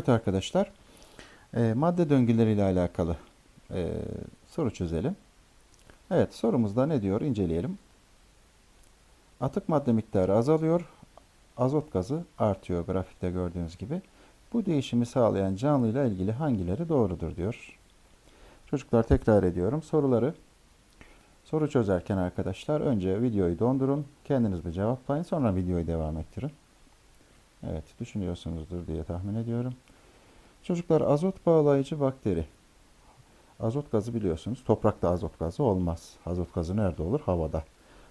Evet arkadaşlar, e, madde döngüleriyle alakalı e, soru çözelim. Evet, sorumuzda ne diyor? İnceleyelim. Atık madde miktarı azalıyor, azot gazı artıyor grafikte gördüğünüz gibi. Bu değişimi sağlayan canlıyla ilgili hangileri doğrudur diyor. Çocuklar tekrar ediyorum. Soruları soru çözerken arkadaşlar önce videoyu dondurun, kendiniz bir cevaplayın, sonra videoyu devam ettirin. Evet, düşünüyorsunuzdur diye tahmin ediyorum. Çocuklar azot bağlayıcı bakteri. Azot gazı biliyorsunuz. Toprakta azot gazı olmaz. Azot gazı nerede olur? Havada.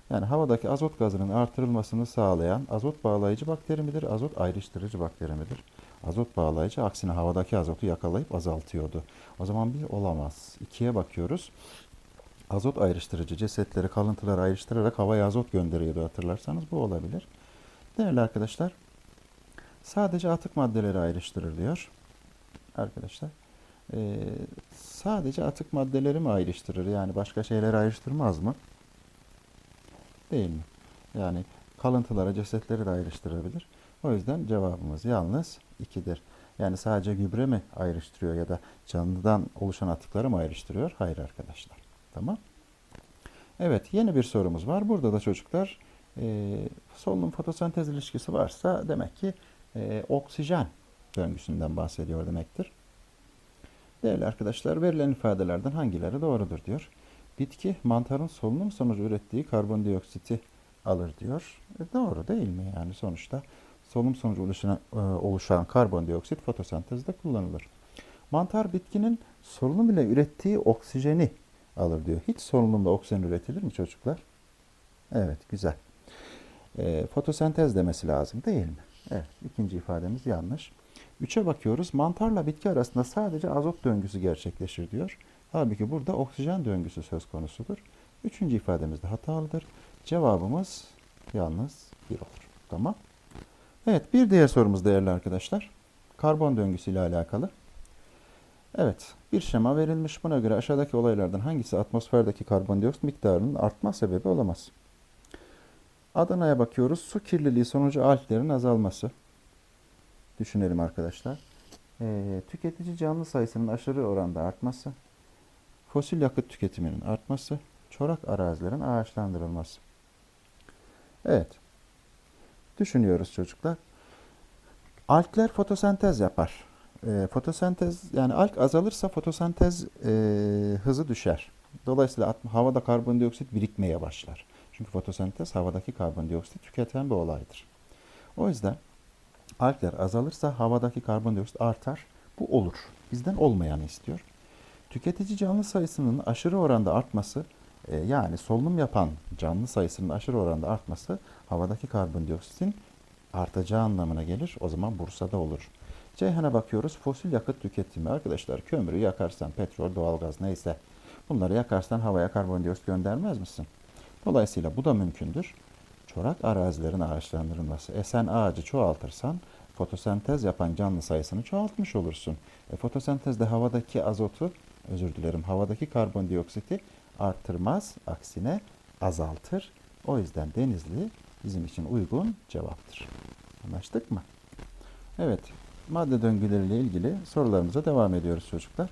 Yani havadaki azot gazının artırılmasını sağlayan azot bağlayıcı bakteri midir? Azot ayrıştırıcı bakteri midir? Azot bağlayıcı aksine havadaki azotu yakalayıp azaltıyordu. O zaman bir olamaz. İkiye bakıyoruz. Azot ayrıştırıcı cesetleri, kalıntıları ayrıştırarak havaya azot gönderiyordu hatırlarsanız bu olabilir. Değerli arkadaşlar, sadece atık maddeleri ayrıştırır diyor. Arkadaşlar, ee, sadece atık maddeleri mi ayrıştırır? Yani başka şeyleri ayrıştırmaz mı? Değil mi? Yani kalıntılara, cesetleri de ayrıştırabilir. O yüzden cevabımız yalnız 2'dir. Yani sadece gübre mi ayrıştırıyor ya da canlıdan oluşan atıkları mı ayrıştırıyor? Hayır arkadaşlar. Tamam. Evet yeni bir sorumuz var. Burada da çocuklar e, solunum fotosentez ilişkisi varsa demek ki e, oksijen döngüsünden bahsediyor demektir. Değerli arkadaşlar verilen ifadelerden hangileri doğrudur diyor. Bitki mantarın solunum sonucu ürettiği karbondioksiti alır diyor. E, doğru değil mi yani sonuçta solunum sonucu oluşan, e, oluşan karbondioksit fotosentezde kullanılır. Mantar bitkinin solunum ile ürettiği oksijeni alır diyor. Hiç solunumda oksijen üretilir mi çocuklar? Evet güzel. E, fotosentez demesi lazım değil mi? Evet ikinci ifademiz yanlış. Üçe bakıyoruz. Mantarla bitki arasında sadece azot döngüsü gerçekleşir diyor. Halbuki burada oksijen döngüsü söz konusudur. Üçüncü ifademiz de hatalıdır. Cevabımız yalnız bir olur. Tamam. Evet bir diğer sorumuz değerli arkadaşlar. Karbon döngüsü ile alakalı. Evet bir şema verilmiş. Buna göre aşağıdaki olaylardan hangisi atmosferdeki karbondioksit miktarının artma sebebi olamaz? Adana'ya bakıyoruz. Su kirliliği sonucu alglerin azalması. Düşünelim arkadaşlar. Ee, tüketici canlı sayısının aşırı oranda artması. Fosil yakıt tüketiminin artması. Çorak arazilerin ağaçlandırılması. Evet. Düşünüyoruz çocuklar. Algler fotosentez yapar. E, fotosentez yani alg azalırsa fotosentez e, hızı düşer. Dolayısıyla havada karbondioksit birikmeye başlar. Çünkü fotosentez havadaki karbondioksit tüketen bir olaydır. O yüzden algler azalırsa havadaki karbondioksit artar. Bu olur. Bizden olmayanı istiyor. Tüketici canlı sayısının aşırı oranda artması e, yani solunum yapan canlı sayısının aşırı oranda artması havadaki karbondioksitin artacağı anlamına gelir. O zaman Bursa'da olur. Ceyhan'a bakıyoruz. Fosil yakıt tüketimi. Arkadaşlar kömürü yakarsan, petrol, doğalgaz neyse bunları yakarsan havaya karbondioksit göndermez misin? Dolayısıyla bu da mümkündür. Çorak arazilerin ağaçlandırılması. E sen ağacı çoğaltırsan fotosentez yapan canlı sayısını çoğaltmış olursun. E, fotosentez de havadaki azotu, özür dilerim, havadaki karbondioksiti arttırmaz, aksine azaltır. O yüzden Denizli bizim için uygun cevaptır. Anlaştık mı? Evet, madde döngüleriyle ilgili sorularımıza devam ediyoruz çocuklar.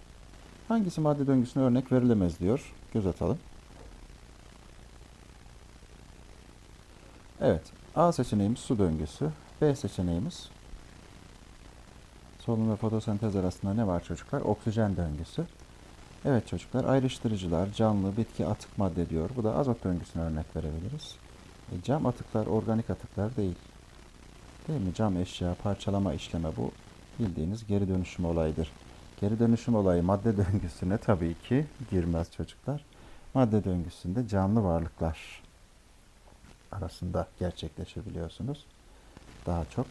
Hangisi madde döngüsüne örnek verilemez diyor. Göz atalım. Evet, A seçeneğimiz su döngüsü. B seçeneğimiz solunum ve fotosentez arasında ne var çocuklar? Oksijen döngüsü. Evet çocuklar ayrıştırıcılar, canlı, bitki, atık madde diyor. Bu da azot döngüsüne örnek verebiliriz. E, cam atıklar organik atıklar değil. Değil mi? Cam eşya, parçalama işleme bu bildiğiniz geri dönüşüm olayıdır. Geri dönüşüm olayı madde döngüsüne tabii ki girmez çocuklar. Madde döngüsünde canlı varlıklar arasında gerçekleşebiliyorsunuz. Daha çok.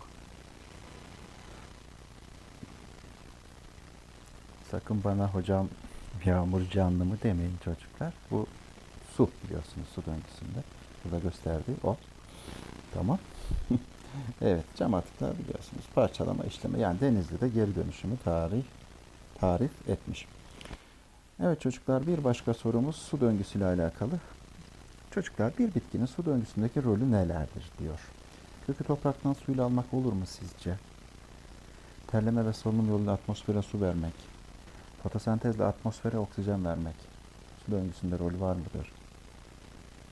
Sakın bana hocam yağmur canlı mı demeyin çocuklar. Bu su biliyorsunuz su döngüsünde. Burada gösterdiği o. Tamam. evet cam atıklar biliyorsunuz. Parçalama işlemi yani Denizli'de geri dönüşümü tarih tarif etmiş. Evet çocuklar bir başka sorumuz su döngüsüyle alakalı. Çocuklar bir bitkinin su döngüsündeki rolü nelerdir diyor. Kökü topraktan suyla almak olur mu sizce? terleme ve solunum yoluyla atmosfere su vermek, fotosentezle atmosfere oksijen vermek. Su döngüsünde rolü var mıdır?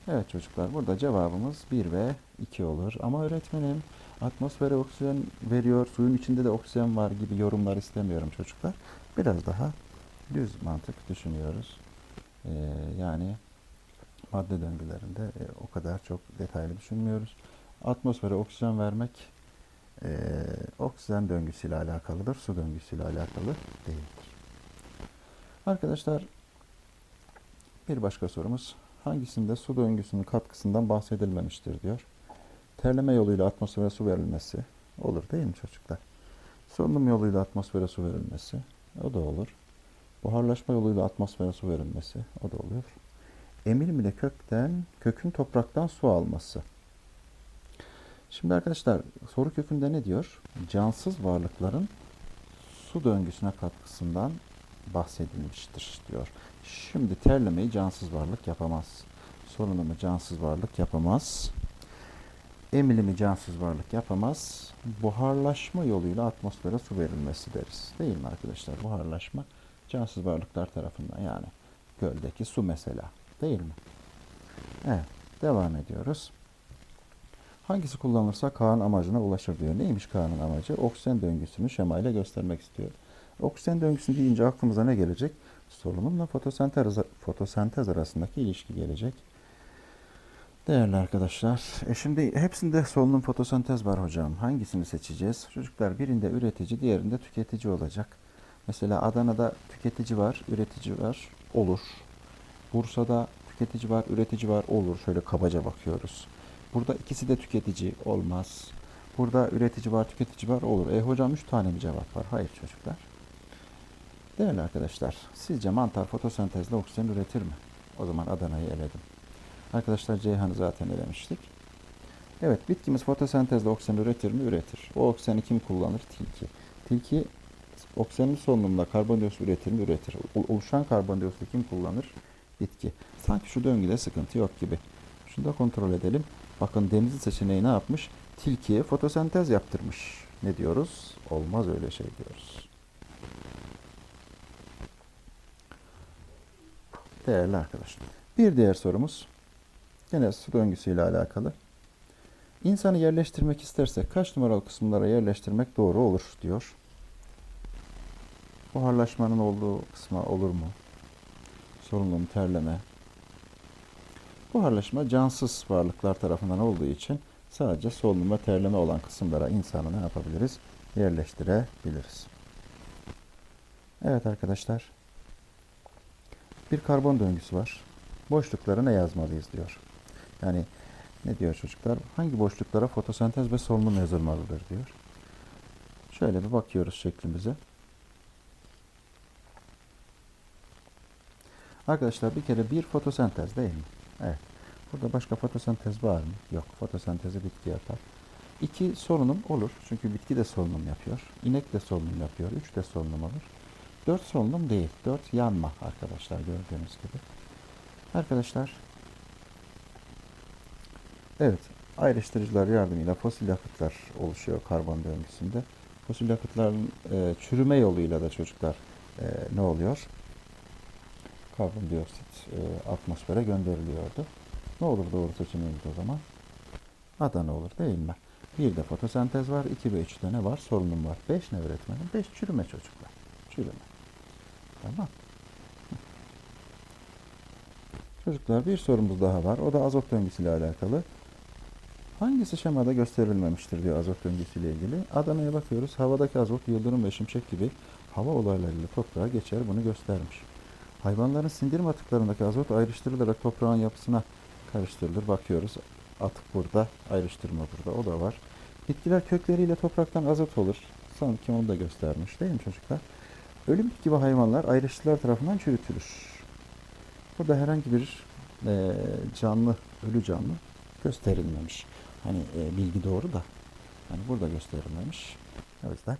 Evet çocuklar burada cevabımız 1 ve 2 olur. Ama öğretmenim atmosfere oksijen veriyor, suyun içinde de oksijen var gibi yorumlar istemiyorum çocuklar. Biraz daha düz mantık düşünüyoruz. Ee, yani madde döngülerinde e, o kadar çok detaylı düşünmüyoruz. Atmosfere oksijen vermek e, oksijen döngüsüyle alakalıdır, su döngüsüyle alakalı değildir. Arkadaşlar bir başka sorumuz. Hangisinde su döngüsünün katkısından bahsedilmemiştir diyor. Terleme yoluyla atmosfere su verilmesi olur değil mi çocuklar? Solunum yoluyla atmosfere su verilmesi o da olur. Buharlaşma yoluyla atmosfere su verilmesi o da oluyor. Emilim ile kökten, kökün topraktan su alması. Şimdi arkadaşlar soru kökünde ne diyor? Cansız varlıkların su döngüsüne katkısından bahsedilmiştir diyor. Şimdi terlemeyi cansız varlık yapamaz. Solunumu cansız varlık yapamaz. Emilimi cansız varlık yapamaz. Buharlaşma yoluyla atmosfere su verilmesi deriz. Değil mi arkadaşlar? Buharlaşma cansız varlıklar tarafından yani göldeki su mesela. Değil mi? Evet. Devam ediyoruz. Hangisi kullanılırsa K'nın amacına ulaşır diyor. Neymiş K'nın amacı? Oksijen döngüsünü şemayla göstermek istiyor. Oksijen döngüsü deyince aklımıza ne gelecek? Solunumla fotosentez, fotosentez arasındaki ilişki gelecek. Değerli arkadaşlar, e şimdi hepsinde solunum fotosentez var hocam. Hangisini seçeceğiz? Çocuklar birinde üretici, diğerinde tüketici olacak. Mesela Adana'da tüketici var, üretici var, olur. Bursa'da tüketici var, üretici var, olur. Şöyle kabaca bakıyoruz. Burada ikisi de tüketici olmaz. Burada üretici var, tüketici var, olur. E hocam 3 tane mi cevap var? Hayır çocuklar. Değerli arkadaşlar, sizce mantar fotosentezle oksijen üretir mi? O zaman Adana'yı eledim. Arkadaşlar Ceyhan'ı zaten elemiştik. Evet, bitkimiz fotosentezle oksijen üretir mi? Üretir. O oksijeni kim kullanır? Tilki. Tilki oksijenli solunumla karbondioksit üretir mi? Üretir. Oluşan karbondioksiti kim kullanır? Bitki. Sanki şu döngüde sıkıntı yok gibi. Şunu da kontrol edelim. Bakın denizli seçeneği ne yapmış? Tilkiye fotosentez yaptırmış. Ne diyoruz? Olmaz öyle şey diyoruz. Değerli arkadaşlar. Bir diğer sorumuz. Yine su döngüsüyle alakalı. İnsanı yerleştirmek istersek kaç numaralı kısımlara yerleştirmek doğru olur diyor. Buharlaşmanın olduğu kısma olur mu? Solunum, terleme. Buharlaşma cansız varlıklar tarafından olduğu için sadece solunum ve terleme olan kısımlara insanı ne yapabiliriz? Yerleştirebiliriz. Evet arkadaşlar. Bir karbon döngüsü var. Boşluklara ne yazmalıyız diyor. Yani ne diyor çocuklar? Hangi boşluklara fotosentez ve solunum yazılmalıdır diyor. Şöyle bir bakıyoruz şeklimize. Arkadaşlar bir kere bir fotosentez değil mi? Evet. Burada başka fotosentez var mı? Yok. Fotosentezi bitki yapar. İki solunum olur. Çünkü bitki de solunum yapıyor. İnek de solunum yapıyor. Üç de solunum olur. Dört solunum değil. Dört yanma arkadaşlar gördüğünüz gibi. Arkadaşlar Evet, ayrıştırıcılar yardımıyla fosil yakıtlar oluşuyor karbon döngüsünde. Fosil yakıtların e, çürüme yoluyla da çocuklar e, ne oluyor? Karbondioksit e, atmosfere gönderiliyordu. Ne olur doğru seçeneğimiz o zaman? Adana olur değil mi? Bir de fotosentez var, iki ve üçte ne var? Solunum var. Beş ne öğretmenim? Beş çürüme çocuklar. Çürüme. Tamam. Çocuklar bir sorumuz daha var. O da azot döngüsüyle alakalı. Hangisi şemada gösterilmemiştir diyor azot döngüsüyle ilgili. Adana'ya bakıyoruz. Havadaki azot yıldırım ve şimşek gibi hava olaylarıyla toprağa geçer. Bunu göstermiş. Hayvanların sindirim atıklarındaki azot ayrıştırılarak toprağın yapısına karıştırılır. Bakıyoruz. Atık burada, ayrıştırma burada. O da var. Bitkiler kökleriyle topraktan azot olur. Sanki onu da göstermiş değil mi çocuklar? Ölüm gibi hayvanlar ayrıştırılar tarafından çürütülür. Burada herhangi bir e, canlı, ölü canlı gösterilmemiş. Hani e, bilgi doğru da hani burada gösterilmemiş. O yüzden